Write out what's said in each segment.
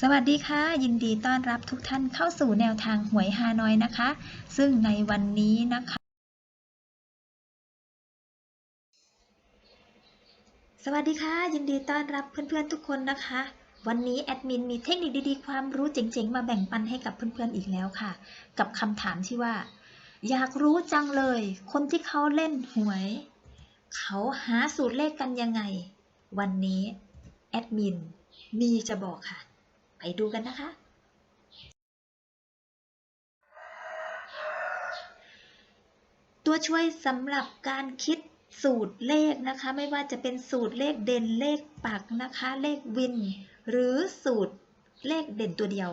สวัสดีค่ะ ยินดีต้อนรับทุกท่านเข้าสู่แนวทางหวยฮานอยนะคะ ซึ่งในวันนี้นะคะ สวัสดีค่ะ ยินดีต้อนรับเพื่อนๆทุกคนนะคะ วันนี้แอดมินมีเทคนิคดีๆ ความรู้เจ๋งๆ มาแบ่งปันให้กับเพื่อนๆอีกแล้วค่ะ กับคำถามที่ว่า อยากรู้จังเลย คนที่เขาเล่นหวย เขาหาสูตรเลขกันยังไง วันนี้แอดมินมีจะบอกค่ะ ไปดูกันนะคะ ตัวช่วยสำหรับการคิดสูตรเลขนะคะ ไม่ว่าจะเป็นสูตรเลขเด่นเลขปักนะคะ เลขวิน หรือสูตรเลขเด่นตัวเดียว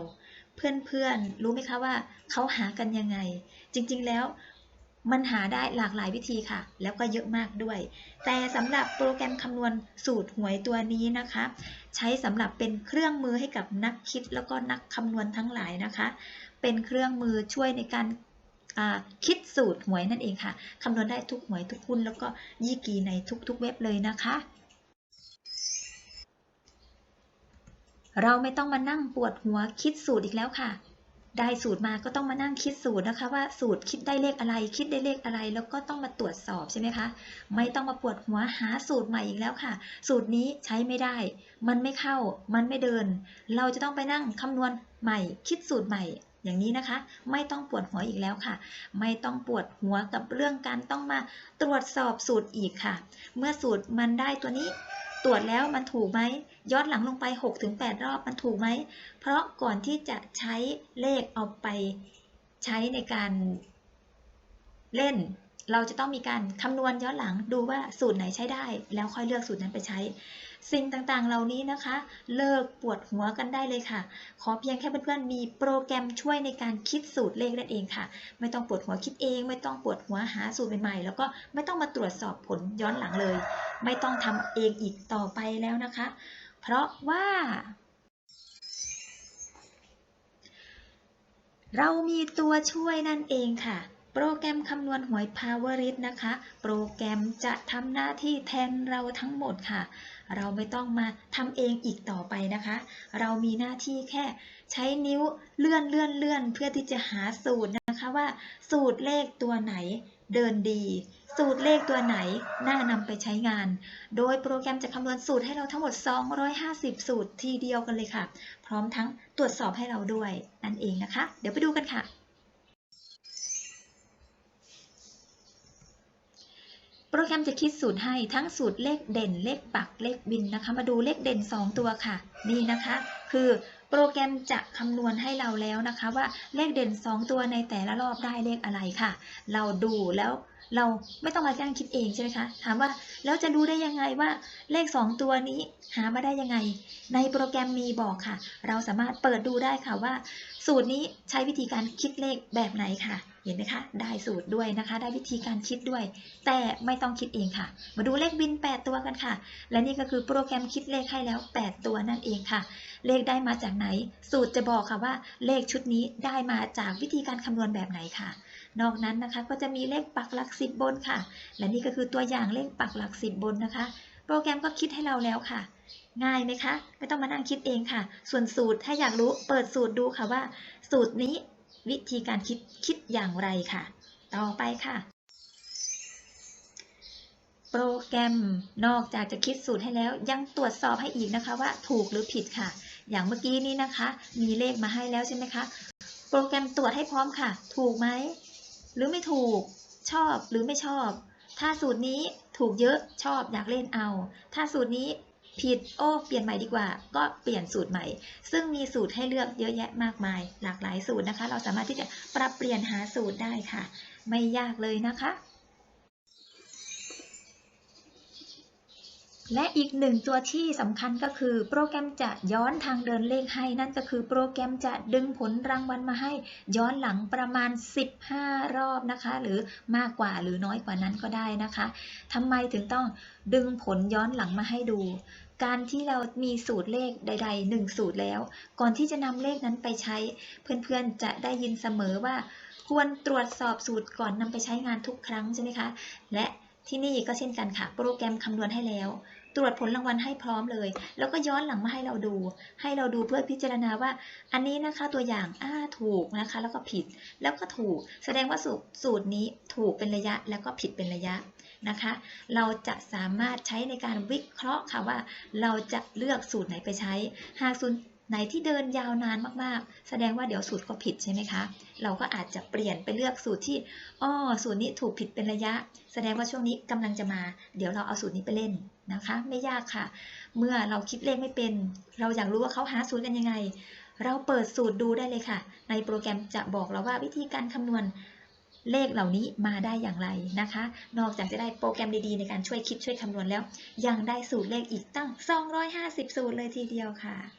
เพื่อนๆรู้ไหมคะว่าเขาหากันยังไง จริงๆแล้ว มันหาได้หลากหลายวิธีค่ะ แล้วก็เยอะมากด้วย แต่สำหรับโปรแกรมคำนวณสูตรหวยตัวนี้นะคะ ใช้สำหรับเป็นเครื่องมือให้กับนักคิดแล้วก็นักคำนวณทั้งหลายนะคะ เป็นเครื่องมือช่วยในการคิดสูตรหวยนั่นเองค่ะคำนวณได้ทุกหวยทุกหุ้นแล้วก็ยี่กีในทุกๆเว็บเลยนะคะ เราไม่ต้องมานั่งปวดหัวคิดสูตรอีกแล้วค่ะ ได้สูตรมาก็ต้องมานั่งคิดสูตรนะคะ ว่าสูตรคิดได้เลขอะไร คิดได้เลขอะไร แล้วก็ต้องมาตรวจสอบใช่ไหมคะ ไม่ต้องมาปวดหัวหาสูตรใหม่อีกแล้วค่ะ สูตรนี้ใช้ไม่ได้ มันไม่เข้า มันไม่เดิน เราจะต้องไปนั่งคำนวณใหม่ คิดสูตรใหม่อย่างนี้นะคะ ไม่ต้องปวดหัวอีกแล้วค่ะ ไม่ต้องปวดหัวกับเรื่องการต้องมาตรวจสอบสูตรอีกค่ะ เมื่อสูตรมันได้ตัวนี้ ตรวจแล้วมันถูกไหมย้อนหลังลงไป 6-8 รอบมันถูกไหม เพราะก่อนที่จะใช้เลขเอาไปใช้ในการเล่น เราจะต้องมีการคำนวณย้อนหลังดูว่าสูตรไหนใช้ได้ แล้วค่อยเลือกสูตรนั้นไปใช้ สิ่งต่างๆ เหล่านี้นะคะ เลิกปวดหัวกันได้เลยค่ะ ขอเพียงแค่เพื่อนๆมีโปรแกรมช่วยในการคิดสูตรเลขนั่นเองค่ะ ไม่ต้องปวดหัวคิดเอง ไม่ต้องปวดหัวหาสูตรใหม่ๆ แล้วก็ไม่ต้องมาตรวจสอบผลย้อนหลังเลย ไม่ต้องทำเองอีกต่อไปแล้วนะคะ เพราะว่าเรามีตัวช่วยนั่นเองค่ะ โปรแกรมคำนวณหวย Powerit นะคะ โปรแกรมจะทำหน้าที่แทนเราทั้งหมดค่ะ เราไม่ต้องมาทำเองอีกต่อไปนะคะ เรามีหน้าที่แค่ใช้นิ้วเลื่อนเลื่อนเลื่อนเพื่อที่จะหาสูตรนะคะว่า สูตรเลขตัวไหนเดินดี สูตรเลขตัวไหนน่านำไปใช้งาน โดยโปรแกรมจะคำนวณสูตรให้เราทั้งหมด 250 สูตรทีเดียวกันเลยค่ะ พร้อมทั้งตรวจสอบให้เราด้วยนั่นเองนะคะ เดี๋ยวไปดูกันค่ะ โปรแกรมจะคิดสูตรให้ทั้งสูตรเลขเด่น เลขปักเลขบินนะคะ มาดูเลขเด่น 2 ตัวค่ะ นี่นะคะ คือโปรแกรมจะคำนวณให้เราแล้วนะคะ ว่าเลขเด่น 2 ตัวในแต่ละรอบได้เลขอะไรค่ะ เราดูแล้วเราไม่ต้องมาจ้างคิดเองใช่ไหมคะ ถามว่าแล้วจะรู้ได้ยังไงว่าเลข 2 ตัวนี้หามาได้ยังไง ในโปรแกรมมีบอกค่ะ เราสามารถเปิดดูได้ค่ะว่า สูตรนี้ใช้วิธีการคิดเลขแบบไหนค่ะ เห็นไหมคะ ได้สูตรด้วยนะคะ ได้วิธีการคิดด้วย แต่ไม่ต้องคิดเองค่ะ มาดูเลขบิน 8 ตัวกันค่ะ และนี่ก็คือโปรแกรมคิดเลขให้แล้ว 8 ตัวนั่นเองค่ะ เลขได้มาจากไหน สูตรจะบอกค่ะว่า เลขชุดนี้ได้มาจากวิธีการคำนวณแบบไหนค่ะ นอกนั้นนะคะก็จะมีเลขปักหลักสิบบนค่ะ และนี่ก็คือตัวอย่างเลขปักหลักสิบบนนะคะ โปรแกรมก็คิดให้เราแล้วค่ะง่ายไหมคะ ไม่ต้องมานั่งคิดเองค่ะ ส่วนสูตรถ้าอยากรู้เปิดสูตรดูค่ะว่า สูตรนี้ วิธีการคิดคิดอย่างไรค่ะ ต่อไปค่ะ โปรแกรมนอกจากจะคิดสูตรให้แล้วยังตรวจสอบให้อีกนะคะว่าถูกหรือผิดค่ะ อย่างเมื่อกี้นี้นะคะ มีเลขมาให้แล้วใช่ไหมคะโปรแกรมตรวจให้พร้อมค่ะ ถูกไหม หรือไม่ถูก ชอบหรือไม่ชอบ ถ้าสูตรนี้ถูกเยอะชอบอยากเล่นเอา ถ้าสูตรนี้ ผิดโอ้เปลี่ยนใหม่ดีกว่า ก็เปลี่ยนสูตรใหม่ ซึ่งมีสูตรให้เลือกเยอะแยะมากมาย หลากหลายสูตรนะคะ เราสามารถที่จะปรับเปลี่ยนหาสูตรได้ค่ะ ไม่ยากเลยนะคะ และอีกหนึ่งตัวที่สำคัญก็คือ โปรแกรมจะย้อนทางเดินเลขให้ นั่นก็คือโปรแกรมจะดึงผลรางวัลมาให้ ย้อนหลังประมาณ 15 รอบนะคะ หรือมากกว่าหรือน้อยกว่านั้นก็ได้นะคะทำไมถึงต้องดึงผลย้อนหลังมาให้ดู การที่เรามีสูตรเลขใดๆหนึ่งสูตรแล้ว ก่อนที่จะนำเลขนั้นไปใช้ เพื่อนๆจะได้ยินเสมอว่า ควรตรวจสอบสูตรก่อนนำไปใช้งานทุกครั้งใช่ไหมคะ และที่นี่ก็เช่นกันค่ะ โปรแกรมคำนวณให้แล้ว ตรวจผลรางวัลให้พร้อมเลย แล้วก็ย้อนหลังมาให้เราดู ให้เราดูเพื่อพิจารณาว่า อันนี้นะคะตัวอย่างอ้าถูกนะคะ แล้วก็ผิด แล้วก็ถูก แสดงว่าสูตรสูตรนี้ถูกเป็นระยะ แล้วก็ผิดเป็นระยะ นะคะ เราจะสามารถใช้ในการวิเคราะห์ค่ะว่า เราจะเลือกสูตรไหนไปใช้ หากสูตรไหนที่เดินยาวนานมากๆ แสดงว่าเดี๋ยวสูตรก็ผิดใช่ไหมคะ เราก็อาจจะเปลี่ยนไปเลือกสูตรที่อ้อสูตรนี้ถูกผิดเป็นระยะ แสดงว่าช่วงนี้กำลังจะมา เดี๋ยวเราเอาสูตรนี้ไปเล่นนะคะ ไม่ยากค่ะ เมื่อเราคิดเลขไม่เป็น เราอยากรู้ว่าเขาหาสูตรกันยังไง เราเปิดสูตรดูได้เลยค่ะ ในโปรแกรมจะบอกเราว่าวิธีการคำนวณ เลขเหล่านี้มาได้อย่างไรนะคะ นอกจากจะได้โปรแกรมดีๆ ในการช่วยคิดช่วยคำนวณแล้ว ยังได้สูตรเลขอีกตั้ง 250 สูตรเลยทีเดียวค่ะ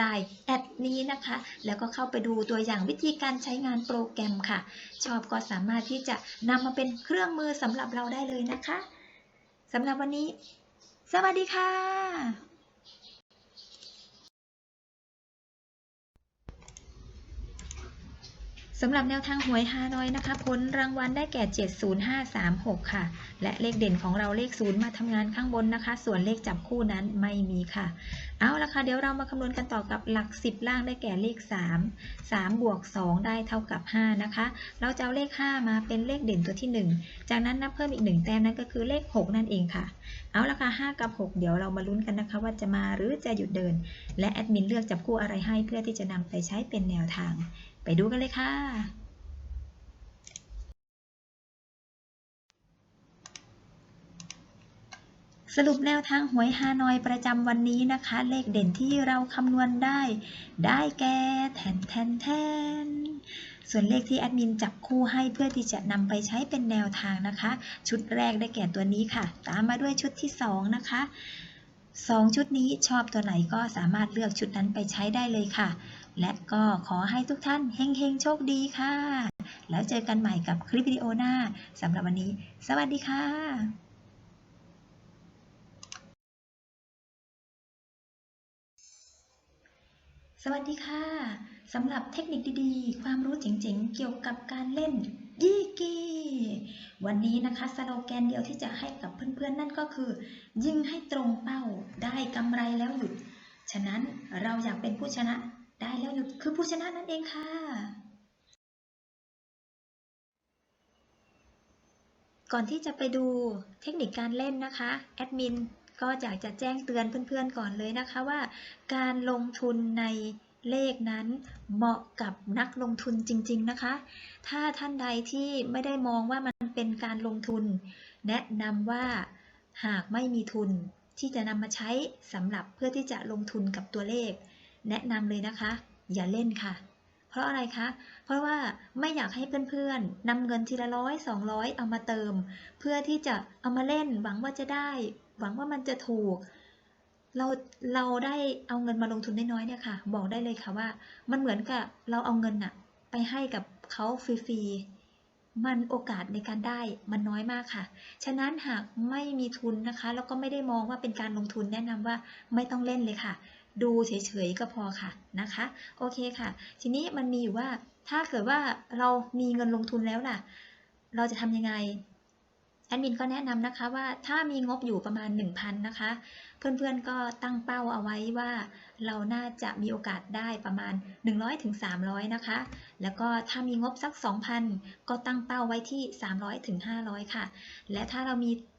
Line แอดนี้นะคะ แล้วก็เข้าไปดูตัวอย่างวิธีการใช้งานโปรแกรมค่ะ ชอบก็สามารถที่จะนำมาเป็นเครื่องมือสำหรับเราได้เลยนะคะสำหรับวันนี้ สวัสดีค่ะ สำหรับแนวทางหวยฮานอยนะคะ ผลรางวัลได้แก่ 70536 ค่ะ และเลขเด่นของเราเลขศูนย์มาทำงานข้างบนนะคะ ส่วนเลขจับคู่นั้นไม่มีค่ะ เอาละค่ะ เดี๋ยวเรามาคำนวณกันต่อกับหลัก 10 ล่างได้แก่เลข 3 3 บวก 2 ได้เท่ากับ 5 นะคะ เราจะเอาเลข 5 มาเป็นเลขเด่นตัวที่ 1 จากนั้นนับเพิ่มอีก 1 แต้มนั่นก็คือเลข 6 นั่นเองค่ะ เอาละค่ะ 5 กับ 6 เดี๋ยวเรามาลุ้นกันนะคะ ว่าจะมาหรือจะหยุดเดิน และแอดมินเลือกจับคู่อะไรให้เพื่อที่จะนำไปใช้เป็นแนวทาง ไปดูกันเลยค่ะ สรุปแนวทางหวยฮานอยประจำวันนี้นะคะ เลขเด่นที่เราคำนวณได้ ได้แก่แทนแทนแทนส่วนเลขที่แอดมินจับคู่ให้เพื่อที่จะนำไปใช้เป็นแนวทางนะคะ ชุดแรกได้แก่ตัวนี้ค่ะ ตามมาด้วยชุดที่ 2 นะคะ 2 ชุดนี้ชอบตัวไหนก็สามารถเลือกชุดนั้นไปใช้ได้เลยค่ะ และก็ขอให้ทุกท่านเฮงๆ โชคดีค่ะ แล้วเจอกันใหม่กับคลิปวิดีโอหน้าสำหรับวันนี้ สวัสดีค่ะสวัสดีค่ะ สำหรับเทคนิคดีๆ ความรู้เจ๋งๆ เกี่ยวกับการเล่นยี่กีวันนี้นะคะสโลแกนเดียวที่จะให้กับเพื่อนๆ นั่นก็คือ ยิงให้ตรงเป้าได้กำไรแล้วหยุด ฉะนั้นเราอยากเป็นผู้ชนะ ได้แล้วหยุดคือผู้ชนะนั่นเองค่ะ ก่อนที่จะไปดูเทคนิคการเล่นนะคะ แอดมินก็อยากจะแจ้งเตือนเพื่อนๆก่อนเลยนะคะว่า การลงทุนในเลขนั้นเหมาะกับนักลงทุนจริง ๆนะคะ ถ้าท่านใดที่ไม่ได้มองว่ามันเป็นการลงทุน แนะนำว่าหากไม่มีทุนที่จะนำมาใช้สำหรับเพื่อที่จะลงทุนกับตัวเลข แนะนำเลยนะคะ อย่าเล่นค่ะ เพราะอะไรคะ เพราะว่าไม่อยากให้เพื่อนๆนำเงินทีละร้อยสองร้อยเอามาเติม เพื่อที่จะเอามาเล่น หวังว่าจะได้ หวังว่ามันจะถูก เราเราได้เอาเงินมาลงทุนน้อยๆเนี่ยค่ะ บอกได้เลยค่ะว่า มันเหมือนกับเราเอาเงินน่ะไปให้กับเขาฟรีๆมันโอกาสในการได้มันน้อยมากค่ะ ฉะนั้นหากไม่มีทุนนะคะ แล้วก็ไม่ได้มองว่าเป็นการลงทุนแนะนำว่าไม่ต้องเล่นเลยค่ะ ดูเฉยๆก็พอค่ะนะคะ โอเคค่ะ ทีนี้มันมีอยู่ว่าถ้าเกิดว่าเรามีเงินลงทุนแล้วล่ะ เราจะทำยังไงแอดมินก็แนะนำนะคะว่าถ้ามีงบอยู่ประมาณ 1,000นะคะ เพื่อนๆก็ตั้งเป้าเอาไว้ว่าเราน่าจะมีโอกาสได้ประมาณ 100ถึง300นะคะ แล้วก็ถ้ามีงบสัก 2,000 ก็ตั้งเป้าไว้ที่ 300ถึง500ค่ะ และถ้าเรามี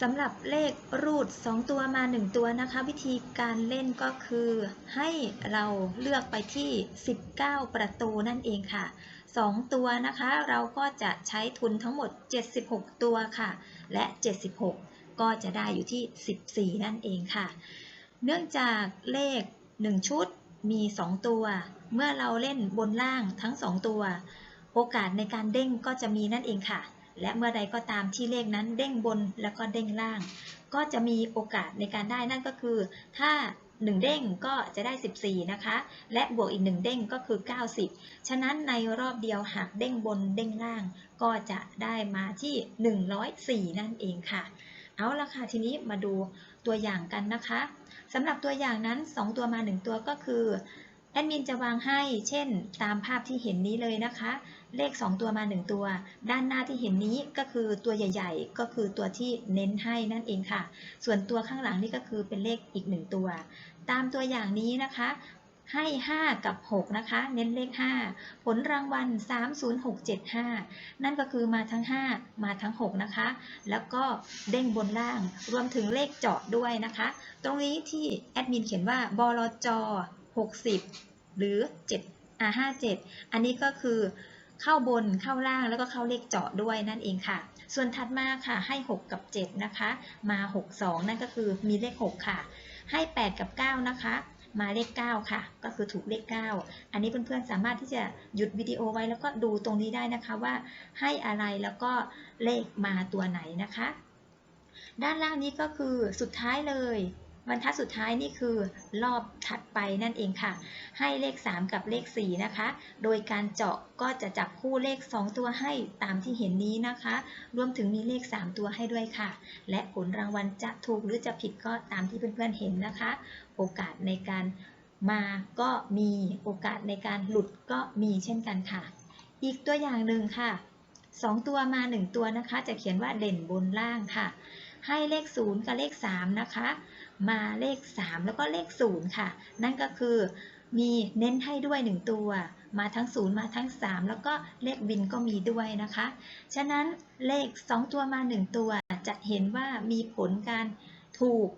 สำหรับเลขรูด 2 ตัวมา 1 ตัวนะคะ วิธีการเล่นก็คือให้เราเลือกไปที่ 19 ประตูนั่นเองค่ะ 2 ตัวนะคะ เราก็จะใช้ทุนทั้งหมด 76 ตัวค่ะ และ 76 ก็จะได้อยู่ที่ 14 นั่นเองค่ะ เนื่องจากเลข 1 ชุดมี 2 ตัว เมื่อเราเล่นบนล่างทั้ง 2 ตัว โอกาสในการเด้งก็จะมีนั่นเองค่ะ และเมื่อใดก็ตามที่เลขนั้นเด้งบนแล้วก็เด้งล่าง ก็จะมีโอกาสในการได้นั่นก็คือ ถ้า 1 เด้งก็จะได้ 14 นะคะ และบวกอีก 1 เด้งก็คือ 90 ฉะนั้นในรอบเดียวหากเด้งบนเด้งล่าง ก็จะได้มาที่ 104 นั่นเองค่ะ เอาละค่ะทีนี้มาดูตัวอย่างกันนะคะสำหรับตัวอย่างนั้น 2 ตัวมา 1 ตัวก็คือแอดมินจะวางให้ เช่น ตามภาพที่เห็นนี้เลยนะคะ เลข 2 ตัวมา 1 ตัว ด้านหน้าที่เห็นนี้ก็คือตัวใหญ่ ๆ ก็คือตัวที่เน้นให้นั่นเองค่ะ ส่วนตัวข้างหลังนี่ก็คือเป็นเลขอีก 1 ตัว ตามตัวอย่างนี้นะคะให้ 5 กับ 6 นะคะ เน้นเลข 5 ผลรางวัล 30675 นั่นก็คือมาทั้ง 5 มาทั้ง 6 นะคะ แล้วก็เด้งบนล่าง รวมถึงเลขเจาะด้วยนะคะ ตรงนี้ที่แอดมินเขียนว่าบลจ60 หรือ7อ่า57 อันนี้ก็คือ เข้าบนเข้าล่างแล้วก็เข้าเลขเจาะด้วยนั่นเองค่ะ ส่วนถัดมาค่ะให้ 6 กับ 7 นะคะ มา 62 นั่นก็คือมีเลข 6 ค่ะ ให้ 8 กับ 9 นะคะ มาเลข 9 ค่ะ ก็คือถูกเลข 9 อันนี้เพื่อนๆสามารถที่จะหยุดวิดีโอไว้แล้วก็ดูตรงนี้ได้นะคะว่าให้อะไรแล้วก็เลขมาตัวไหนนะคะ ด้านล่างนี้ก็คือสุดท้ายเลย บรรทัดสุดท้ายนี่คือรอบถัดไปนั่นเองค่ะ ให้เลข 3 กับเลข 4 นะคะ โดยการเจาะก็จะจับคู่เลข 2 ตัวให้ตามที่เห็นนี้นะคะ รวมถึงมีเลข 3 ตัวให้ด้วยค่ะ และผลรางวัลจะถูกหรือจะผิดก็ตามที่เพื่อนๆเห็นนะคะ โอกาสในการมาก็มีโอกาสในการหลุดก็มีเช่นกันค่ะ อีกตัวอย่างหนึ่งค่ะ 2 ตัวมา 1 ตัวนะคะ จะเขียนว่าเด่นบนล่างค่ะ ให้เลข 0 กับเลข 3 นะคะ มาเลข 3 แล้วก็เลข 0 ค่ะ นั่นก็คือมีเน้นให้ด้วย 1 ตัว มาทั้ง 0 มาทั้ง 3 แล้วก็เลขวินก็มีด้วยนะคะ ฉะนั้นเลข 2 ตัวมา 1 ตัวจะเห็นว่ามีผลการถูก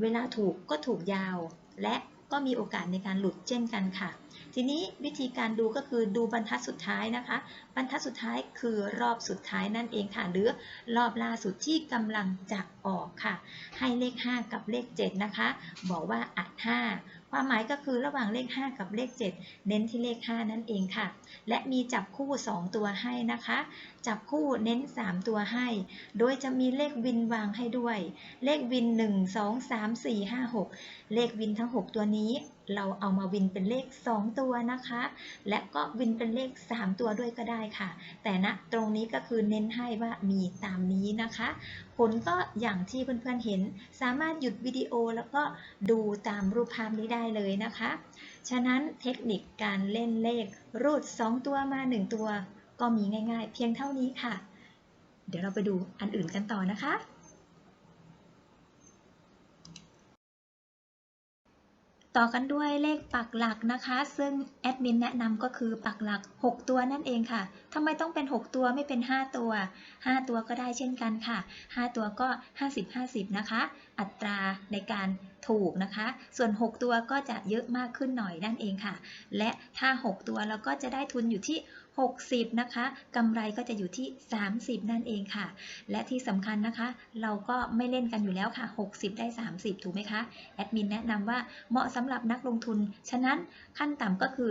เวลาถูกก็ถูกยาวและ ก็มีโอกาสในการหลุดเช่นกันค่ะ ทีนี้วิธีการดูก็คือดูบรรทัดสุดท้ายนะคะ บรรทัดสุดท้ายคือรอบสุดท้ายนั่นเองค่ะ หรือรอบล่าสุดที่กำลังจะออกค่ะ ให้เลข 5 กับเลข 7 นะคะ บอกว่าอัด 5 ความหมายก็คือระหว่างเลข 5 กับเลข 7 เน้นที่เลข 5 นั่นเองค่ะ และมีจับคู่ 2 ตัวให้นะคะ จับคู่เน้น 3 ตัวให้ โดยจะมีเลขวินวางให้ด้วย เลขวิน 1 2 3 4 5 6 เลขวินทั้ง 6 ตัวนี้ เราเอามาวินเป็นเลข 2 ตัวนะคะ และก็วินเป็นเลข 3 ตัวด้วยก็ได้ค่ะ แต่ณตรงนี้ก็คือเน้นให้ว่ามีตามนี้นะคะ ผลก็อย่างที่เพื่อนๆเห็น สามารถหยุดวิดีโอแล้วก็ดูตามรูปภาพนี้ได้เลยนะคะ ฉะนั้นเทคนิคการเล่นเลขรูด 2 ตัวมา 1 ตัว ก็มีง่าย ๆ เพียงเท่านี้ค่ะ เดี๋ยวเราไปดูอันอื่นกันต่อนะคะ ต่อกันด้วยเลขปักหลักนะคะ ซึ่งแอดมินแนะนำก็คือปักหลัก 6 ตัวนั่นเองค่ะทำไมต้องเป็น 6 ตัวไม่เป็น 5 ตัว 5 ตัวก็ได้เช่นกันค่ะ 5 ตัวก็ 50-50 นะคะ อัตราในการถูกนะคะ ส่วน 6 ตัวก็จะเยอะมากขึ้นหน่อยนั่นเองค่ะ และถ้า 6 ตัวเราก็จะได้ทุนอยู่ที่ 60 นะคะกำไรก็จะอยู่ที่ 30 นั่นเองค่ะ และที่สำคัญนะคะ เราก็ไม่เล่นกันอยู่แล้วค่ะ 60 ได้ 30 ถูกไหมคะ แอดมินแนะนำว่าเหมาะสำหรับนักลงทุน ฉะนั้นขั้นต่ำก็คือ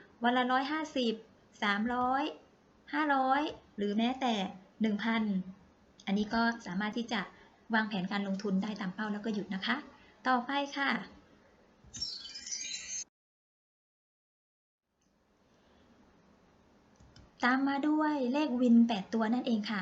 วันละร้อยห้าสิบสามร้อยห้าร้อยหรือแม้แต่หนึ่งพันอันนี้ก็สามารถที่จะวางแผนการลงทุนได้ตามเป้าแล้วก็หยุดนะคะ ต่อไปค่ะ ตามมาด้วยเลขวิน 8 ตัวนั่นเองค่ะ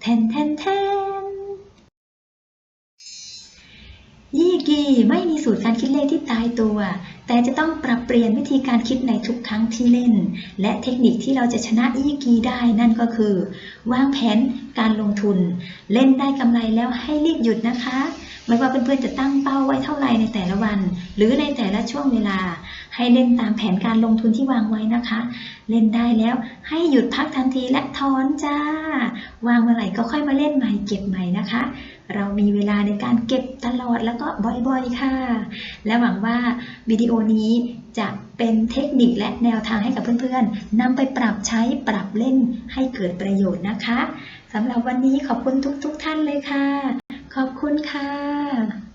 แทนแทนแทนยี่กีไม่มีสูตรการคิดเลขที่ตายตัว แต่จะต้องปรับเปลี่ยนวิธีการคิดในทุกครั้งที่เล่น และเทคนิคที่เราจะชนะยี่กีได้นั่นก็คือ วางแผนการลงทุน เล่นได้กำไรแล้วให้รีบหยุดนะคะ ไม่ว่าเพื่อนๆจะตั้งเป้าไว้เท่าไหร่ในแต่ละวัน หรือในแต่ละช่วงเวลา ให้เล่นตามแผนการลงทุนที่วางไว้นะคะ เล่นได้แล้วให้หยุดพักทันทีและถอนจ้า วางเมื่อไหร่ก็ค่อยมาเล่นใหม่เก็บใหม่นะคะ เรามีเวลาในการเก็บตลอดแล้วก็บ่อยๆค่ะ และหวังว่าวิดีโอนี้จะเป็นเทคนิคและแนวทางให้กับเพื่อนๆนำไปปรับใช้ปรับเล่นให้เกิดประโยชน์นะคะสำหรับวันนี้ขอบคุณทุกๆท่านเลยค่ะ ขอบคุณค่ะ